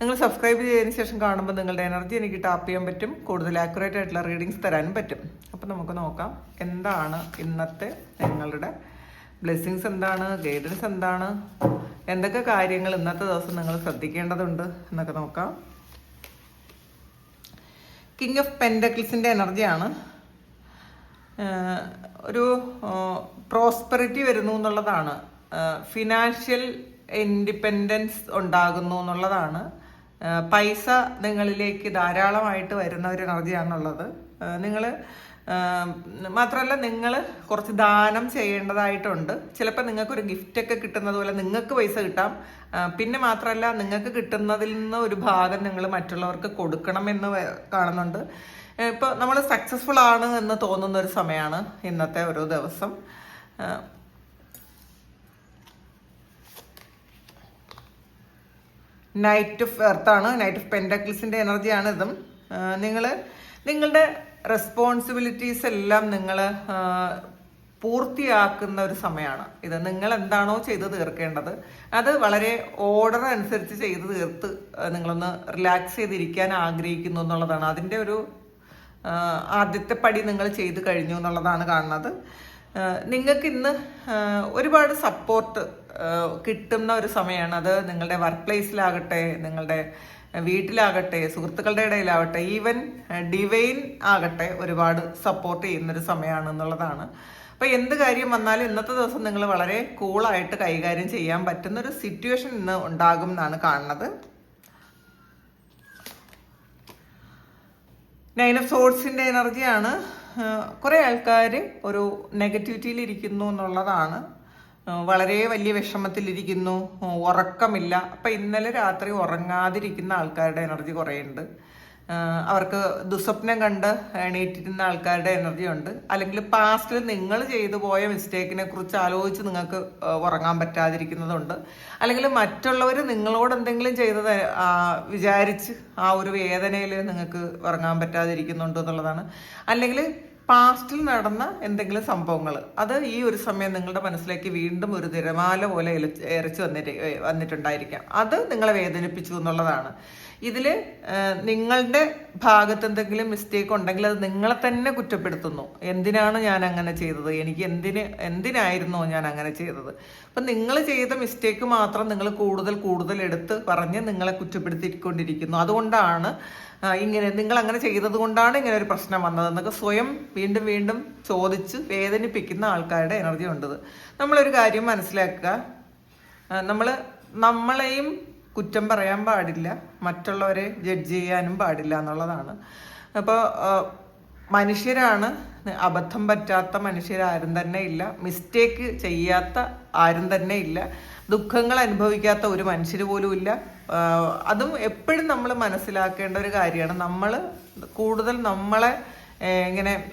നിങ്ങൾ സബ്സ്ക്രൈബ് ചെയ്തതിന് ശേഷം കാണുമ്പോൾ നിങ്ങളുടെ എനർജി എനിക്ക് ടാപ്പ് ചെയ്യാൻ പറ്റും. കൂടുതൽ ആക്യുറേറ്റ് ആയിട്ടുള്ള റീഡിങ്സ് തരാനും പറ്റും. അപ്പം നമുക്ക് നോക്കാം. എന്താണ് ഇന്നത്തെ നിങ്ങളുടെ ബ്ലെസ്സിങ്സ് എന്താണ്? ഗൈഡൻസ് എന്താണ്? എന്തൊക്കെ കാര്യങ്ങൾ ഇന്നത്തെ ദിവസം നിങ്ങൾ ശ്രദ്ധിക്കേണ്ടതുണ്ട് എന്നൊക്കെ നോക്കാം. കിങ് ഓഫ് പെൻഡക്കിൾസിന്റെ എനർജിയാണ് ഒരു പ്രോസ്പെറിറ്റി വരുന്നു എന്നുള്ളതാണ്. ഫിനാൻഷ്യൽ ഇൻഡിപെൻഡൻസ് ഉണ്ടാകുന്നു എന്നുള്ളതാണ്. പൈസ നിങ്ങളിലേക്ക് ധാരാളമായിട്ട് വരുന്ന ഒരു എനർജിയാണുള്ളത് നിങ്ങൾ മാത്രമല്ല നിങ്ങൾ കുറച്ച് ദാനം ചെയ്യേണ്ടതായിട്ടുണ്ട്. ചിലപ്പോൾ നിങ്ങൾക്കൊരു ഗിഫ്റ്റൊക്കെ കിട്ടുന്നത് പോലെ നിങ്ങൾക്ക് പൈസ കിട്ടാം. പിന്നെ മാത്രമല്ല നിങ്ങൾക്ക് കിട്ടുന്നതിൽ നിന്ന് ഒരു ഭാഗം നിങ്ങൾ മറ്റുള്ളവർക്ക് കൊടുക്കണമെന്ന് കാണുന്നുണ്ട്. ഇപ്പോൾ നമ്മൾ സക്സസ്ഫുൾ ആണ് എന്ന് തോന്നുന്ന ഒരു സമയമാണ് ഇന്നത്തെ ഓരോ ദിവസം. നൈറ്റ് ഓഫ് എർത്താണ് നൈറ്റ് ഓഫ് പെൻഡക്കിൾസിന്റെ എനർജിയാണ് ഇതും. നിങ്ങൾ നിങ്ങളുടെ റെസ്പോൺസിബിലിറ്റീസ് എല്ലാം നിങ്ങൾ പൂർത്തിയാക്കുന്ന ഒരു സമയമാണ്. ഇത് നിങ്ങൾ എന്താണോ ചെയ്ത് തീർക്കേണ്ടത്. അത് വളരെ ഓർഡർ അനുസരിച്ച് ചെയ്ത് തീർത്ത് നിങ്ങളൊന്ന് റിലാക്സ് ചെയ്തിരിക്കാൻ ആഗ്രഹിക്കുന്നു എന്നുള്ളതാണ്. അതിന്റെ ഒരു ആദ്യത്തെ പടി നിങ്ങൾ ചെയ്ത് കഴിഞ്ഞു എന്നുള്ളതാണ് കാണുന്നത്. നിങ്ങൾക്ക് ഇന്ന് ഒരുപാട് സപ്പോർട്ട് കിട്ടുന്ന ഒരു സമയമാണ് അത് നിങ്ങളുടെ വർക്ക് പ്ലേസിലാകട്ടെ നിങ്ങളുടെ വീട്ടിലാകട്ടെ സുഹൃത്തുക്കളുടെ ഇടയിലാവട്ടെ ഈവൻ ഡിവൈൻ ആകട്ടെ ഒരുപാട് സപ്പോർട്ട് ചെയ്യുന്നൊരു സമയമാണ് എന്നുള്ളതാണ് അപ്പോൾ എന്ത് കാര്യം വന്നാലും ഇന്നത്തെ ദിവസം നിങ്ങൾ വളരെ കൂളായിട്ട് കൈകാര്യം ചെയ്യാൻ പറ്റുന്ന ഒരു സിറ്റുവേഷൻ ഇന്ന് ഉണ്ടാകും എന്നാണ് കാണുന്നത്. നൈൻ ഓഫ് സോഴ്സിന്റെ എനർജിയാണ് കുറേ ആൾക്കാർ ഒരു നെഗറ്റിവിറ്റിയിൽ ഇരിക്കുന്നു എന്നുള്ളതാണ്. വളരെ വലിയ വിഷമത്തിലിരിക്കുന്നു ഉറക്കമില്ല. അപ്പം ഇന്നലെ രാത്രി ഉറങ്ങാതിരിക്കുന്ന ആൾക്കാരുടെ എനർജി കുറേ അവർക്ക് ദുസ്വപ്നം കണ്ട് എണീറ്റിരുന്ന ആൾക്കാരുടെ എനർജി ഉണ്ട് അല്ലെങ്കിൽ പാസ്റ്റിൽ നിങ്ങൾ ചെയ്തു പോയ മിസ്റ്റേക്കിനെ കുറിച്ച് ആലോചിച്ച് നിങ്ങൾക്ക് ഉറങ്ങാൻ പറ്റാതിരിക്കുന്നതുണ്ട്. അല്ലെങ്കിൽ മറ്റുള്ളവർ നിങ്ങളോട് എന്തെങ്കിലും ചെയ്തത് വിചാരിച്ച് ആ ഒരു വേദനയിൽ നിങ്ങൾക്ക് ഉറങ്ങാൻ പറ്റാതിരിക്കുന്നുണ്ട് എന്നുള്ളതാണ്. അല്ലെങ്കിൽ പാസ്റ്റിൽ നടന്ന എന്തെങ്കിലും സംഭവങ്ങൾ അത് ഈ ഒരു സമയം നിങ്ങളുടെ മനസ്സിലേക്ക് വീണ്ടും ഒരു തിരമാല പോലെ ഇരച്ച് വന്നിട്ട് വന്നിട്ടുണ്ടായിരിക്കാം. അത് നിങ്ങളെ വേദനിപ്പിച്ചു എന്നുള്ളതാണ്. ഇതിൽ നിങ്ങളുടെ ഭാഗത്ത് എന്തെങ്കിലും മിസ്റ്റേക്ക് ഉണ്ടെങ്കിൽ അത് നിങ്ങളെ തന്നെ കുറ്റപ്പെടുത്തുന്നു. എന്തിനാണ് ഞാൻ അങ്ങനെ ചെയ്തത്? എനിക്ക് എന്തിന് എന്തിനായിരുന്നു ഞാൻ അങ്ങനെ ചെയ്തത്? അപ്പം നിങ്ങൾ ചെയ്ത മിസ്റ്റേക്ക് മാത്രം നിങ്ങൾ കൂടുതൽ കൂടുതൽ എടുത്ത് പറഞ്ഞ് നിങ്ങളെ കുറ്റപ്പെടുത്തിക്കൊണ്ടിരിക്കുന്നു. അതുകൊണ്ടാണ് ഇങ്ങനെ നിങ്ങൾ അങ്ങനെ ചെയ്തത് കൊണ്ടാണ് ഇങ്ങനെ ഒരു പ്രശ്നം വന്നതെന്നൊക്കെ സ്വയം വീണ്ടും വീണ്ടും ചോദിച്ച് വേദനിപ്പിക്കുന്ന ആൾക്കാരുടെ എനർജി ഉണ്ടത്. നമ്മളൊരു കാര്യം മനസ്സിലാക്കുക. നമ്മൾ നമ്മളെയും കുറ്റം പറയാൻ പാടില്ല മറ്റുള്ളവരെ ജഡ്ജ് ചെയ്യാനും പാടില്ല എന്നുള്ളതാണ്. അപ്പോൾ മനുഷ്യരാണ് അബദ്ധം പറ്റാത്ത മനുഷ്യരാരും തന്നെ ഇല്ല മിസ്റ്റേക്ക് ചെയ്യാത്ത ആരും തന്നെ ഇല്ല ദുഃഖങ്ങൾ അനുഭവിക്കാത്ത ഒരു മനുഷ്യർ പോലും ഇല്ല അതും എപ്പോഴും നമ്മൾ മനസ്സിലാക്കേണ്ട ഒരു കാര്യമാണ്. നമ്മൾ കൂടുതൽ നമ്മളെ ഇങ്ങനെ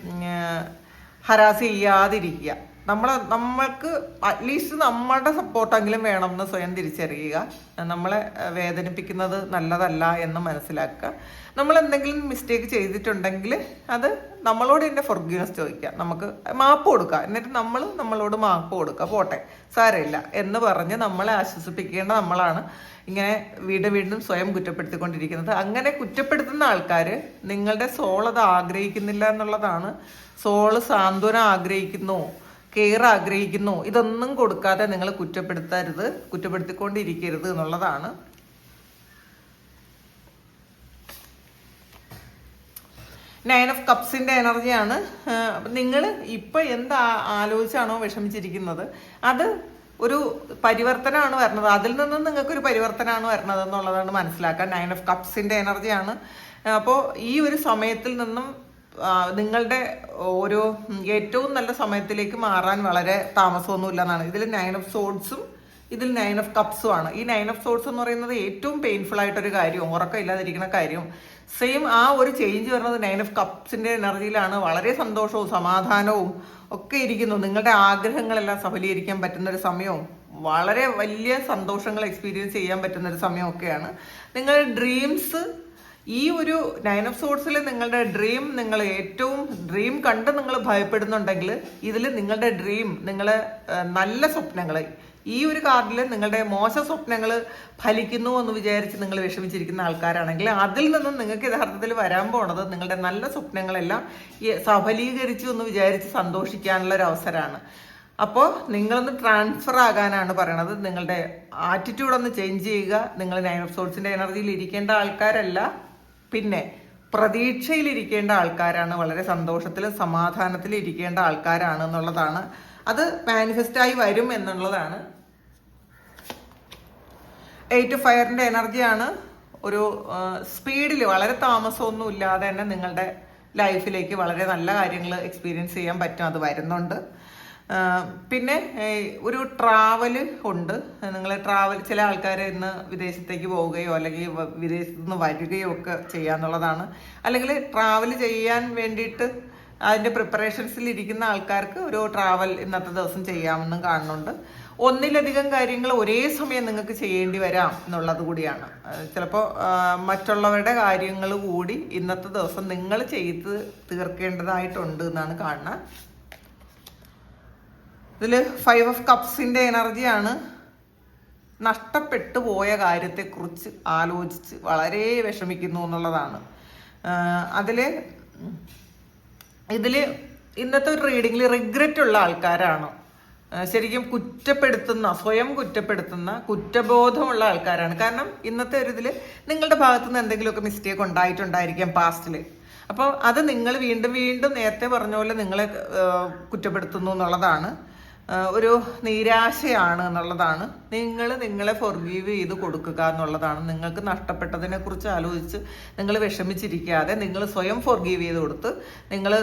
ഹരാസ് ചെയ്യാതിരിക്കുക. നമ്മളെ നമ്മൾക്ക് അറ്റ്ലീസ്റ്റ് നമ്മളുടെ സപ്പോർട്ടെങ്കിലും വേണമെന്ന് സ്വയം തിരിച്ചറിയുക. നമ്മളെ വേദനിപ്പിക്കുന്നത് നല്ലതല്ല എന്ന് മനസ്സിലാക്കുക. നമ്മൾ എന്തെങ്കിലും മിസ്റ്റേക്ക് ചെയ്തിട്ടുണ്ടെങ്കിൽ അത് നമ്മളോട് തന്നെ ഫൊർഗ്യൂനസ് ചോദിക്കുക. നമുക്ക് മാപ്പ് കൊടുക്കുക. എന്നിട്ട് നമ്മൾ നമ്മളോട് മാപ്പ് കൊടുക്കുക. പോട്ടെ സാരമില്ല എന്ന് പറഞ്ഞ് നമ്മളെ ആശ്വസിപ്പിക്കേണ്ട നമ്മളാണ്. ഇങ്ങനെ വീണ്ടും വീണ്ടും സ്വയം കുറ്റപ്പെടുത്തിക്കൊണ്ടിരിക്കുന്നത്. അങ്ങനെ കുറ്റപ്പെടുത്തുന്ന ആൾക്കാർ നിങ്ങളുടെ സോൾ അത് ആഗ്രഹിക്കുന്നില്ല എന്നുള്ളതാണ്. സോൾ സാന്ത്വനം ആഗ്രഹിക്കുന്നു കെയർ ആഗ്രഹിക്കുന്നു ഇതൊന്നും കൊടുക്കാതെ നിങ്ങൾ കുറ്റപ്പെടുത്തരുത് കുറ്റപ്പെടുത്തിക്കൊണ്ടിരിക്കരുത് എന്നുള്ളതാണ്. നയൻ ഓഫ് കപ്സിന്റെ എനർജിയാണ് നിങ്ങൾ ഇപ്പൊ എന്താ ആലോചിച്ചാണോ വിഷമിച്ചിരിക്കുന്നത്? അത് ഒരു പരിവർത്തനമാണ് വരുന്നത്. അതിൽ നിന്നും നിങ്ങൾക്ക് ഒരു പരിവർത്തനമാണ് വരുന്നത് എന്നുള്ളതാണ് മനസ്സിലാക്കാൻ നയൻ ഓഫ് കപ്സിന്റെ എനർജിയാണ് അപ്പോൾ ഈ ഒരു സമയത്തിൽ നിന്നും നിങ്ങളുടെ ഓരോ ഏറ്റവും നല്ല സമയത്തിലേക്ക് മാറാൻ വളരെ താമസമൊന്നുമില്ല എന്നാണ് ഇതിൽ നയൻ ഓഫ് സോഡ്സും ഇതിൽ നയൻ ഓഫ് കപ്സും ആണ്. ഈ നയൻ ഓഫ് സോഡ്സ് എന്ന് പറയുന്നത് ഏറ്റവും പെയിൻഫുൾ ആയിട്ടൊരു കാര്യവും ഉറക്കം ഇല്ലാതിരിക്കുന്ന കാര്യവും സെയിം ആ ഒരു ചേഞ്ച് വരുന്നത് നയൻ ഓഫ് കപ്സിന്റെ എനർജിയിലാണ് വളരെ സന്തോഷവും സമാധാനവും ഒക്കെ ഇരിക്കുന്നു. നിങ്ങളുടെ ആഗ്രഹങ്ങളെല്ലാം സഫലീകരിക്കാൻ പറ്റുന്ന ഒരു സമയവും വളരെ വലിയ സന്തോഷങ്ങൾ എക്സ്പീരിയൻസ് ചെയ്യാൻ പറ്റുന്ന ഒരു സമയമൊക്കെയാണ്. നിങ്ങളുടെ ഡ്രീംസ് ഈ ഒരു നയൻ ഓഫ് സോഴ്സിൽ നിങ്ങളുടെ ഡ്രീം നിങ്ങൾ ഏറ്റവും ഡ്രീം കണ്ട് നിങ്ങൾ ഭയപ്പെടുന്നുണ്ടെങ്കിൽ ഇതിൽ നിങ്ങളുടെ ഡ്രീം നിങ്ങൾ നല്ല സ്വപ്നങ്ങൾ ഈ ഒരു കാർഡിൽ നിങ്ങളുടെ മോശ സ്വപ്നങ്ങൾ ഫലിക്കുന്നു എന്ന് വിചാരിച്ച് നിങ്ങൾ വിഷമിച്ചിരിക്കുന്ന ആൾക്കാരാണെങ്കിൽ അതിൽ നിന്നും നിങ്ങൾക്ക് യഥാർത്ഥത്തിൽ വരാൻ പോണത് നിങ്ങളുടെ നല്ല സ്വപ്നങ്ങളെല്ലാം സഫലീകരിച്ചു എന്ന് വിചാരിച്ച് സന്തോഷിക്കാനുള്ള ഒരു അവസരമാണ്. അപ്പോൾ നിങ്ങളൊന്ന് ട്രാൻസ്ഫർ ആകാനാണ് പറയണത്. നിങ്ങളുടെ ആറ്റിറ്റ്യൂഡ് ഒന്ന് ചേഞ്ച് ചെയ്യുക. നിങ്ങൾ നയൻ ഓഫ് സോൾസിന്റെ എനർജിയിൽ ഇരിക്കേണ്ട ആൾക്കാരല്ല. പിന്നെ പ്രതീക്ഷയിലിരിക്കേണ്ട ആൾക്കാരാണ്. വളരെ സന്തോഷത്തിലും സമാധാനത്തിലും ഇരിക്കേണ്ട ആൾക്കാരാണ് എന്നുള്ളതാണ് അത് മാനിഫെസ്റ്റായി വരും എന്നുള്ളതാണ്. എയ്റ്റ് ഫയറിന്റെ എനർജിയാണ് ഒരു സ്പീഡിൽ വളരെ താമസമൊന്നും ഇല്ലാതെ തന്നെ നിങ്ങളുടെ ലൈഫിലേക്ക് വളരെ നല്ല കാര്യങ്ങൾ എക്സ്പീരിയൻസ് ചെയ്യാൻ പറ്റും അത് വരുന്നുണ്ട്. പിന്നെ ഒരു ട്രാവൽ ഉണ്ട്. നിങ്ങൾ ട്രാവൽ ചില ആൾക്കാർ ഇന്ന് വിദേശത്തേക്ക് പോവുകയോ അല്ലെങ്കിൽ വിദേശത്ത് നിന്ന് വരികയോ ഒക്കെ ചെയ്യാന്നുള്ളതാണ്. അല്ലെങ്കിൽ ട്രാവൽ ചെയ്യാൻ വേണ്ടിയിട്ട് അതിന്റെ പ്രിപ്പറേഷൻസിൽ ഇരിക്കുന്ന ആൾക്കാർക്ക് ഒരു ട്രാവൽ ഇന്നത്തെ ദിവസം ചെയ്യാമെന്നും കാണുന്നുണ്ട്. ഒന്നിലധികം കാര്യങ്ങൾ ഒരേ സമയം നിങ്ങൾക്ക് ചെയ്യേണ്ടി വരാം എന്നുള്ളത് കൂടിയാണ്. ചിലപ്പോൾ മറ്റുള്ളവരുടെ കാര്യങ്ങൾ കൂടി ഇന്നത്തെ ദിവസം നിങ്ങൾ ചെയ്ത് തീർക്കേണ്ടതായിട്ടുണ്ട് എന്നാണ് കാണുന്നത്. ഇതിൽ ഫൈവ് ഓഫ് കപ്സിന്റെ എനർജിയാണ് നഷ്ടപ്പെട്ടു പോയ കാര്യത്തെക്കുറിച്ച് ആലോചിച്ച് വളരെ വിഷമിക്കുന്നു എന്നുള്ളതാണ്. അതിൽ ഇതിൽ ഇന്നത്തെ ഒരു റീഡിങ്ങിൽ റിഗ്രറ്റ് ഉള്ള ആൾക്കാരാണ് ശരിക്കും കുറ്റപ്പെടുത്തുന്ന സ്വയം കുറ്റപ്പെടുത്തുന്ന കുറ്റബോധമുള്ള ആൾക്കാരാണ്. കാരണം ഇന്നത്തെ ഒരു ഇതിൽ നിങ്ങളുടെ ഭാഗത്തു നിന്ന് എന്തെങ്കിലുമൊക്കെ മിസ്റ്റേക്ക് ഉണ്ടായിട്ടുണ്ടായിരിക്കാം പാസ്റ്റിൽ അപ്പോൾ അത് നിങ്ങൾ വീണ്ടും വീണ്ടും നേരത്തെ പറഞ്ഞ പോലെ നിങ്ങളെ കുറ്റപ്പെടുത്തുന്നു എന്നുള്ളതാണ്. ഒരു നിരാശയാണ് എന്നുള്ളതാണ്. നിങ്ങൾ നിങ്ങളെ ഫോർഗീവ് ചെയ്ത് കൊടുക്കുക എന്നുള്ളതാണ്. നിങ്ങൾക്ക് നഷ്ടപ്പെട്ടതിനെ കുറിച്ച് ആലോചിച്ച് നിങ്ങൾ വിഷമിച്ചിരിക്കാതെ നിങ്ങൾ സ്വയം ഫോർഗീവ് ചെയ്ത് കൊടുത്ത് നിങ്ങൾ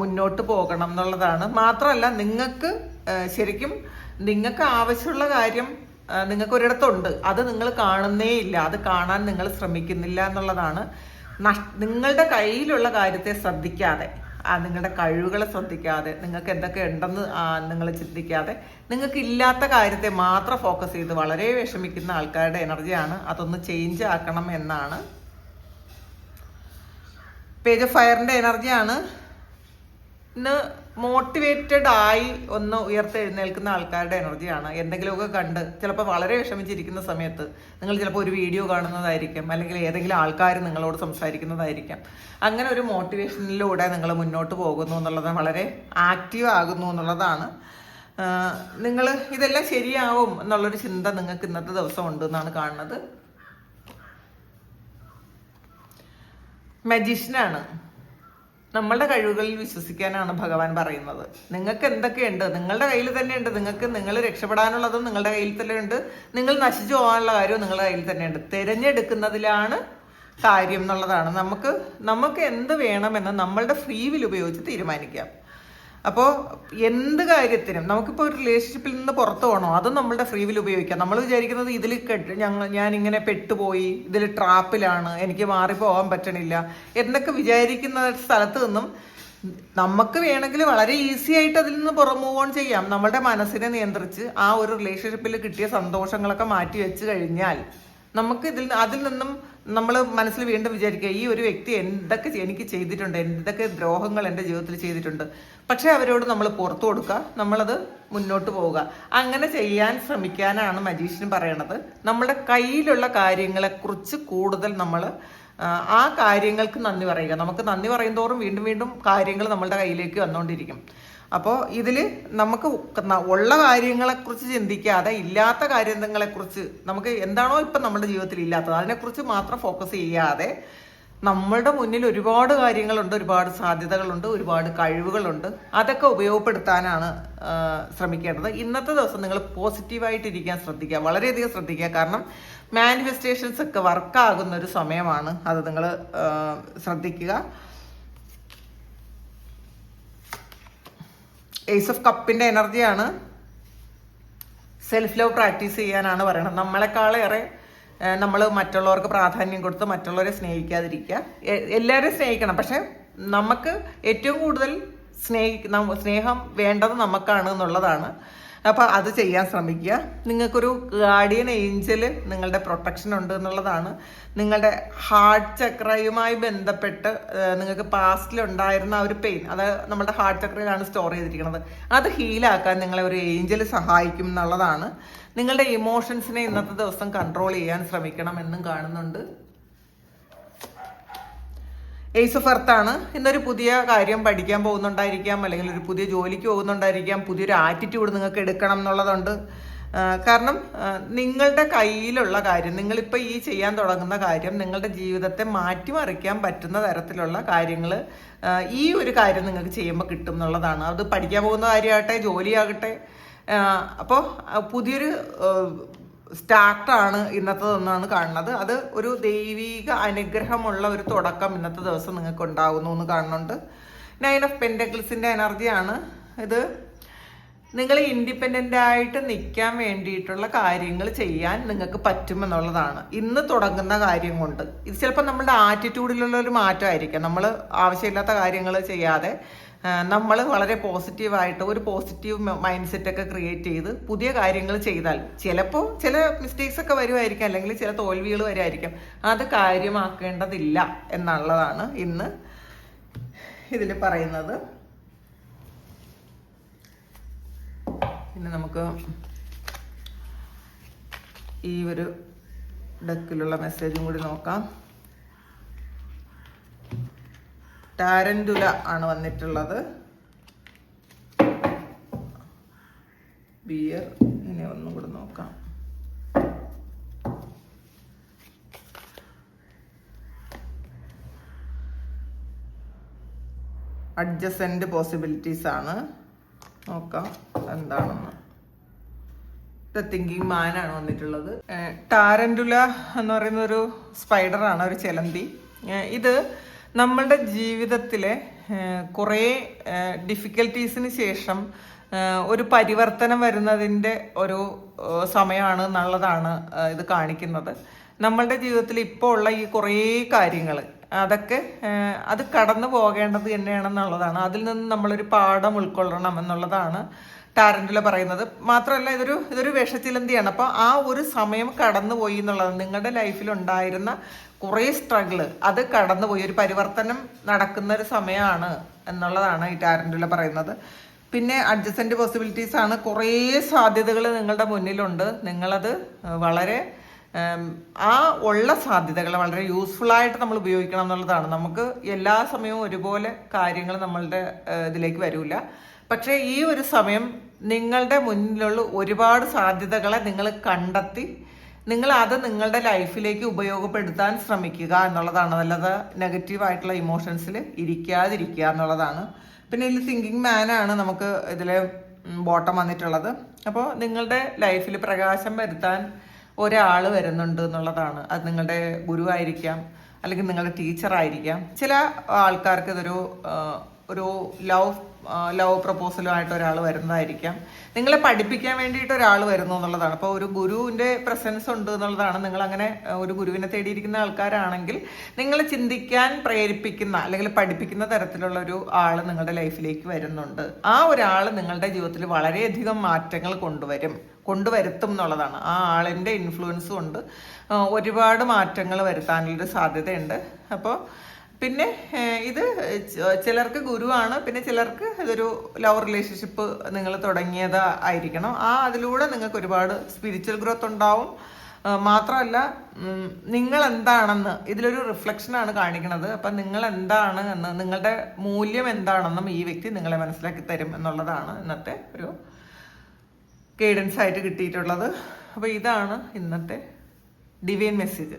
മുന്നോട്ട് പോകണം എന്നുള്ളതാണ്. മാത്രമല്ല നിങ്ങൾക്ക് ശരിക്കും നിങ്ങൾക്ക് ആവശ്യമുള്ള കാര്യം നിങ്ങൾക്ക് ഒരിടത്തുണ്ട്. അത് നിങ്ങൾ കാണുന്നേ ഇല്ല. അത് കാണാൻ നിങ്ങൾ ശ്രമിക്കുന്നില്ല എന്നുള്ളതാണ്. നിങ്ങളുടെ കയ്യിലുള്ള കാര്യത്തെ ശ്രദ്ധിക്കാതെ. നിങ്ങളുടെ കഴിവുകളെ ശ്രദ്ധിക്കാതെ നിങ്ങൾക്ക് എന്തൊക്കെ ഉണ്ടെന്ന് നിങ്ങൾ ചിന്തിക്കാതെ നിങ്ങൾക്ക് ഇല്ലാത്ത കാര്യത്തെ മാത്രം ഫോക്കസ് ചെയ്ത് വളരെ വിഷമിക്കുന്ന ആൾക്കാരുടെ എനർജിയാണ്. അതൊന്ന് ചേഞ്ച് ആക്കണം എന്നാണ്. പേജ് ഓഫ് ഫയറിന്റെ എനർജിയാണ്. ഇന്ന് മോട്ടിവേറ്റഡ് ആയി ഒന്ന് ഉയർത്തെഴുന്നേൽക്കുന്ന ആൾക്കാരുടെ എനർജിയാണ്. എന്തെങ്കിലുമൊക്കെ കണ്ട് ചിലപ്പോൾ വളരെ വിഷമിച്ചിരിക്കുന്ന സമയത്ത് നിങ്ങൾ ചിലപ്പോൾ ഒരു വീഡിയോ കാണുന്നതായിരിക്കും. അല്ലെങ്കിൽ ഏതെങ്കിലും ആൾക്കാർ നിങ്ങളോട് സംസാരിക്കുന്നതായിരിക്കാം. അങ്ങനെ ഒരു മോട്ടിവേഷനിലൂടെ നിങ്ങൾ മുന്നോട്ട് പോകുന്നു എന്നുള്ളത് വളരെ ആക്റ്റീവ് ആകുന്നു എന്നുള്ളതാണ്. നിങ്ങൾ ഇതെല്ലാം ശരിയാവും എന്നുള്ളൊരു ചിന്ത നിങ്ങൾക്ക് ഇന്നത്തെ ദിവസം ഉണ്ട് എന്നാണ് കാണുന്നത്. മജീഷ്യനാണ് നമ്മളുടെ കഴിവുകളിൽ വിശ്വസിക്കാനാണ് ഭഗവാൻ പറയുന്നത്. നിങ്ങൾക്ക് എന്തൊക്കെയുണ്ട്? നിങ്ങളുടെ കയ്യിൽ തന്നെ ഉണ്ട് നിങ്ങൾക്ക് നിങ്ങൾ രക്ഷപ്പെടാനുള്ളതും നിങ്ങളുടെ കയ്യിൽ തന്നെ ഉണ്ട് നിങ്ങൾ നശിച്ചു പോകാനുള്ള കാര്യവും നിങ്ങളുടെ കയ്യിൽ തന്നെ ഉണ്ട് തിരഞ്ഞെടുക്കുന്നതിലാണ് കാര്യം എന്നുള്ളതാണ്. നമുക്ക് നമുക്ക് എന്ത് വേണമെന്ന് നമ്മളുടെ ഫ്രീ വിൽ ഉപയോഗിച്ച് തീരുമാനിക്കാം. അപ്പോൾ എന്ത് കാര്യത്തിനും നമുക്കിപ്പോൾ ഒരു റിലേഷൻഷിപ്പിൽ നിന്ന് പുറത്തു പോകണോ? അതും നമ്മളുടെ ഫ്രീ വിൽ ഉപയോഗിക്കാം. നമ്മൾ വിചാരിക്കുന്നത് ഇതിൽ കെട്ട് ഞങ്ങൾ ഞാൻ ഇങ്ങനെ പെട്ടുപോയി ഇതിൽ ട്രാപ്പിലാണ് എനിക്ക് മാറിപ്പോകാൻ പറ്റണില്ല എന്നൊക്കെ വിചാരിക്കുന്ന സ്ഥലത്ത് നിന്നും നമുക്ക് വേണമെങ്കിൽ വളരെ ഈസി ആയിട്ട് അതിൽ നിന്ന് പുറം മൂവ് ഓൺ ചെയ്യാം. നമ്മുടെ മനസ്സിനെ നിയന്ത്രിച്ച് ആ ഒരു റിലേഷൻഷിപ്പിൽ കിട്ടിയ സന്തോഷങ്ങളൊക്കെ മാറ്റി വെച്ച് കഴിഞ്ഞാൽ നമുക്ക് ഇതിൽ അതിൽ നിന്നും നമ്മൾ മനസ്സിൽ വീണ്ടും വിചാരിക്കുക ഈ ഒരു വ്യക്തി എന്തൊക്കെ എനിക്ക് ചെയ്തിട്ടുണ്ട് എന്തൊക്കെ ദ്രോഹങ്ങൾ എന്റെ ജീവിതത്തിൽ ചെയ്തിട്ടുണ്ട്. പക്ഷേ അവരോട് നമ്മൾ പുറത്തു കൊടുക്കുക നമ്മളത് മുന്നോട്ട് പോവുക. അങ്ങനെ ചെയ്യാൻ ശ്രമിക്കാനാണ് മജീഷ്യൻ പറയണത്. നമ്മുടെ കയ്യിലുള്ള കാര്യങ്ങളെക്കുറിച്ച് കൂടുതൽ നമ്മൾ ആ കാര്യങ്ങൾക്ക് നന്ദി പറയുക. നമുക്ക് നന്ദി പറയും തോറും വീണ്ടും വീണ്ടും കാര്യങ്ങൾ നമ്മളുടെ കയ്യിലേക്ക് വന്നുകൊണ്ടിരിക്കും. അപ്പോൾ ഇതിൽ നമുക്ക് ഉള്ള കാര്യങ്ങളെക്കുറിച്ച് ചിന്തിക്കാതെ ഇല്ലാത്ത കാര്യങ്ങളെക്കുറിച്ച് നമുക്ക് എന്താണോ ഇപ്പം നമ്മുടെ ജീവിതത്തിൽ ഇല്ലാത്തത്. അതിനെക്കുറിച്ച് മാത്രം ഫോക്കസ് ചെയ്യാതെ നമ്മളുടെ മുന്നിൽ ഒരുപാട് കാര്യങ്ങളുണ്ട് ഒരുപാട് സാധ്യതകളുണ്ട് ഒരുപാട് കഴിവുകളുണ്ട്. അതൊക്കെ ഉപയോഗപ്പെടുത്താനാണ് ശ്രമിക്കേണ്ടത്. ഇന്നത്തെ ദിവസം നിങ്ങൾ പോസിറ്റീവായിട്ടിരിക്കാൻ ശ്രദ്ധിക്കുക വളരെയധികം ശ്രദ്ധിക്കുക. കാരണം മാനിഫെസ്റ്റേഷൻസ് ഒക്കെ വർക്കാകുന്ന ഒരു സമയമാണ്. അത് നിങ്ങൾ ശ്രദ്ധിക്കുക. ഏസ് ഓഫ് കപ്പിന്റെ എനർജിയാണ് സെൽഫ് ലവ് പ്രാക്ടീസ് ചെയ്യാനാണ് പറയുന്നത് നമ്മളെക്കാളേറെ നമ്മൾ മറ്റുള്ളവർക്ക് പ്രാധാന്യം കൊടുത്ത് മറ്റുള്ളവരെ സ്നേഹിക്കാതിരിക്കുക. എല്ലാവരെയും സ്നേഹിക്കണം. പക്ഷെ നമുക്ക് ഏറ്റവും കൂടുതൽ സ്നേഹി സ്നേഹം വേണ്ടത് നമുക്കാണ് എന്നുള്ളതാണ്. അപ്പോൾ അത് ചെയ്യാൻ ശ്രമിക്കുക. നിങ്ങൾക്കൊരു ഗാർഡിയൻ ഏഞ്ചൽ നിങ്ങളുടെ പ്രൊട്ടക്ഷൻ ഉണ്ട് എന്നുള്ളതാണ്. നിങ്ങളുടെ ഹാർട്ട് ചക്രയുമായി ബന്ധപ്പെട്ട് നിങ്ങൾക്ക് പാസ്റ്റിൽ ഉണ്ടായിരുന്ന ഒരു പെയിൻ അത് നമ്മുടെ ഹാർട്ട് ചക്രയിലാണ് സ്റ്റോർ ചെയ്തിരിക്കുന്നത്. അത് ഹീലാക്കാൻ നിങ്ങളെ ഒരു ഏഞ്ചൽ സഹായിക്കും എന്നുള്ളതാണ്. നിങ്ങളുടെ ഇമോഷൻസിനെ ഇന്നത്തെ ദിവസം കൺട്രോൾ ചെയ്യാൻ ശ്രമിക്കണം എന്നും കാണുന്നുണ്ട്. ഏസ് ഓഫ് എർത്ത് ആണ്. ഇന്നൊരു പുതിയ കാര്യം പഠിക്കാൻ പോകുന്നുണ്ടായിരിക്കാം അല്ലെങ്കിൽ ഒരു പുതിയ ജോലിക്ക് പോകുന്നുണ്ടായിരിക്കാം പുതിയൊരു ആറ്റിറ്റ്യൂഡ് നിങ്ങൾക്ക് എടുക്കണം എന്നുള്ളതുണ്ട്. കാരണം നിങ്ങളുടെ കയ്യിലുള്ള കാര്യം നിങ്ങളിപ്പോൾ ഈ ചെയ്യാൻ തുടങ്ങുന്ന കാര്യം നിങ്ങളുടെ ജീവിതത്തെ മാറ്റിമറിക്കാൻ പറ്റുന്ന തരത്തിലുള്ള കാര്യങ്ങൾ ഈ ഒരു കാര്യം നിങ്ങൾക്ക് ചെയ്യുമ്പോൾ കിട്ടും എന്നുള്ളതാണ്. അത് പഠിക്കാൻ പോകുന്ന കാര്യമാകട്ടെ ജോലിയാകട്ടെ. അപ്പോൾ പുതിയൊരു സ്റ്റാർട്ടാണ് ഇന്നത്തതെന്നാണ് കാണുന്നത്. അത് ഒരു ദൈവിക അനുഗ്രഹമുള്ള ഒരു തുടക്കം ഇന്നത്തെ ദിവസം നിങ്ങൾക്ക് ഉണ്ടാകുന്നു എന്ന് കാണുന്നുണ്ട്. നയൻ ഓഫ് പെൻഡക്കിൾസിന്റെ എനർജിയാണ് ഇത് നിങ്ങൾ ഇൻഡിപെൻഡന്റ് ആയിട്ട് നിൽക്കാൻ വേണ്ടിയിട്ടുള്ള കാര്യങ്ങൾ ചെയ്യാൻ നിങ്ങൾക്ക് പറ്റുമെന്നുള്ളതാണ്. ഇന്ന് തുടങ്ങുന്ന കാര്യം കൊണ്ട്. ഇത് ചിലപ്പോൾ നമ്മുടെ ആറ്റിറ്റ്യൂഡിലുള്ള ഒരു മാറ്റമായിരിക്കാം. നമ്മൾ ആവശ്യമില്ലാത്ത കാര്യങ്ങൾ ചെയ്യാതെ നമ്മൾ വളരെ പോസിറ്റീവായിട്ട് ഒരു പോസിറ്റീവ് മൈൻഡ് സെറ്റ് ഒക്കെ ക്രിയേറ്റ് ചെയ്ത് പുതിയ കാര്യങ്ങൾ ചെയ്താൽ ചിലപ്പോൾ ചില മിസ്റ്റേക്സ് ഒക്കെ വരുമായിരിക്കും അല്ലെങ്കിൽ ചില തോൽവികൾ വരുമായിരിക്കും അത് കാര്യമാക്കേണ്ടതില്ല എന്നുള്ളതാണ് ഇന്ന് ഇതിൽ പറയുന്നത്. പിന്നെ നമുക്ക് ഈ ഒരു ഡെക്കിലുള്ള മെസ്സേജും കൂടി നോക്കാം. ടാരന്റുല ആണ് വന്നിട്ടുള്ളത്. ബിയർ ഇനി ഒന്നും കൂടെ നോക്കാം. അഡ്ജസന്റ് പോസിബിലിറ്റീസ് ആണ്. നോക്കാം എന്താണെന്ന്. ദ തിങ്കിങ് മാനാണ് വന്നിട്ടുള്ളത്. ടാരന്റുല എന്ന് പറയുന്ന ഒരു സ്പൈഡറാണ് ഒരു ചെലന്തി. ഇത് നമ്മളുടെ ജീവിതത്തിലെ കുറെ ഡിഫിക്കൽട്ടീസിന് ശേഷം ഒരു പരിവർത്തനം വരുന്നതിന്റെ ഒരു സമയമാണ് എന്നുള്ളതാണ് ഇത് കാണിക്കുന്നത്. നമ്മളുടെ ജീവിതത്തിൽ ഇപ്പോൾ ഉള്ള ഈ കുറേ കാര്യങ്ങൾ അതൊക്കെ അത് കടന്നു പോകേണ്ടത് തന്നെയാണെന്നുള്ളതാണ്. അതിൽ നിന്ന് നമ്മളൊരു പാഠം ഉൾക്കൊള്ളണം എന്നുള്ളതാണ് ടാരന്റിൽ പറയുന്നത്. മാത്രമല്ല ഇതൊരു ഇതൊരു വിഷച്ചിലന്തിയാണ്. അപ്പോൾ ആ ഒരു സമയം കടന്നുപോയി എന്നുള്ളത് നിങ്ങളുടെ ലൈഫിൽ ഉണ്ടായിരുന്ന കുറേ സ്ട്രഗിൾ അത് കടന്നുപോയി. ഒരു പരിവർത്തനം നടക്കുന്ന ഒരു സമയമാണ് എന്നുള്ളതാണ് ഈ ടാരന്റിൽ പറയുന്നത്. പിന്നെ അഡ്ജസ്റ്റന്റ് പോസിബിലിറ്റീസ് ആണ്. കുറേ സാധ്യതകൾ നിങ്ങളുടെ മുന്നിലുണ്ട്. നിങ്ങളത് വളരെ ആ ഉള്ള സാധ്യതകൾ വളരെ യൂസ്ഫുൾ ആയിട്ട് നമ്മൾ ഉപയോഗിക്കണം എന്നുള്ളതാണ്. നമുക്ക് എല്ലാ സമയവും ഒരുപോലെ കാര്യങ്ങൾ നമ്മളുടെ ഇതിലേക്ക് വരില്ല പക്ഷേ ഈ ഒരു സമയം നിങ്ങളുടെ മുന്നിലുള്ള ഒരുപാട് സാധ്യതകളെ നിങ്ങൾ കണ്ടെത്തി നിങ്ങൾ അത് നിങ്ങളുടെ ലൈഫിലേക്ക് ഉപയോഗപ്പെടുത്താൻ ശ്രമിക്കുക എന്നുള്ളതാണ്. അല്ലാതെ നെഗറ്റീവായിട്ടുള്ള ഇമോഷൻസിൽ ഇരിക്കാതിരിക്കുക എന്നുള്ളതാണ്. പിന്നെ ഇതിൽ തിങ്കിങ് മാനാണ് നമുക്ക് ഇതിൽ ബോട്ടം വന്നിട്ടുള്ളത്. അപ്പോൾ നിങ്ങളുടെ ലൈഫിൽ പ്രകാശം വരുത്താൻ ഒരാൾ വരുന്നുണ്ട് എന്നുള്ളതാണ്. അത് നിങ്ങളുടെ ഗുരുവായിരിക്കാം അല്ലെങ്കിൽ നിങ്ങളുടെ ടീച്ചറായിരിക്കാം ചില ആൾക്കാർക്ക് ഇതൊരു ഒരു ലവ് ലവ് പ്രപ്പോസലുമായിട്ട് ഒരാൾ വരുന്നതായിരിക്കാം. നിങ്ങളെ പഠിപ്പിക്കാൻ വേണ്ടിയിട്ട് ഒരാൾ വരുന്നു എന്നുള്ളതാണ്. അപ്പോൾ ഒരു ഗുരുവിന്റെ പ്രസൻസ് ഉണ്ട് എന്നുള്ളതാണ്. നിങ്ങൾ അങ്ങനെ ഒരു ഗുരുവിനെ തേടിയിരിക്കുന്ന ആൾക്കാരാണെങ്കിൽ നിങ്ങൾ ചിന്തിക്കാൻ പ്രേരിപ്പിക്കുന്ന അല്ലെങ്കിൽ പഠിപ്പിക്കുന്ന തരത്തിലുള്ള ഒരു ആൾ നിങ്ങളുടെ ലൈഫിലേക്ക് വരുന്നുണ്ട്. ആ ഒരാൾ നിങ്ങളുടെ ജീവിതത്തിൽ വളരെയധികം മാറ്റങ്ങൾ കൊണ്ടുവരും കൊണ്ടുവരുത്തും എന്നുള്ളതാണ്. ആ ആളിന്റെ ഇൻഫ്ലുവൻസ് കൊണ്ട് ഒരുപാട് മാറ്റങ്ങൾ വരുത്താനുള്ളൊരു സാധ്യതയുണ്ട്. അപ്പോൾ പിന്നെ ഇത് ചിലർക്ക് ഗുരുവാണ്. പിന്നെ ചിലർക്ക് ഇതൊരു ലവ് റിലേഷൻഷിപ്പ് നിങ്ങൾ തുടങ്ങിയത് ആയിരിക്കണം. ആ അതിലൂടെ നിങ്ങൾക്ക് ഒരുപാട് സ്പിരിച്വൽ ഗ്രോത്ത് ഉണ്ടാവും. മാത്രമല്ല നിങ്ങൾ എന്താണെന്ന് ഇതിലൊരു റിഫ്ലക്ഷൻ ആണ് കാണിക്കുന്നത് അപ്പം നിങ്ങൾ എന്താണ് എന്ന് നിങ്ങളുടെ മൂല്യം എന്താണെന്നും ഈ വ്യക്തി നിങ്ങളെ മനസ്സിലാക്കി തരും എന്നുള്ളതാണ് ഇന്നത്തെ ഒരു ഗൈഡൻസ് ആയിട്ട് കിട്ടിയിട്ടുള്ളത്. അപ്പോൾ ഇതാണ് ഇന്നത്തെ ഡിവൈൻ മെസ്സേജ്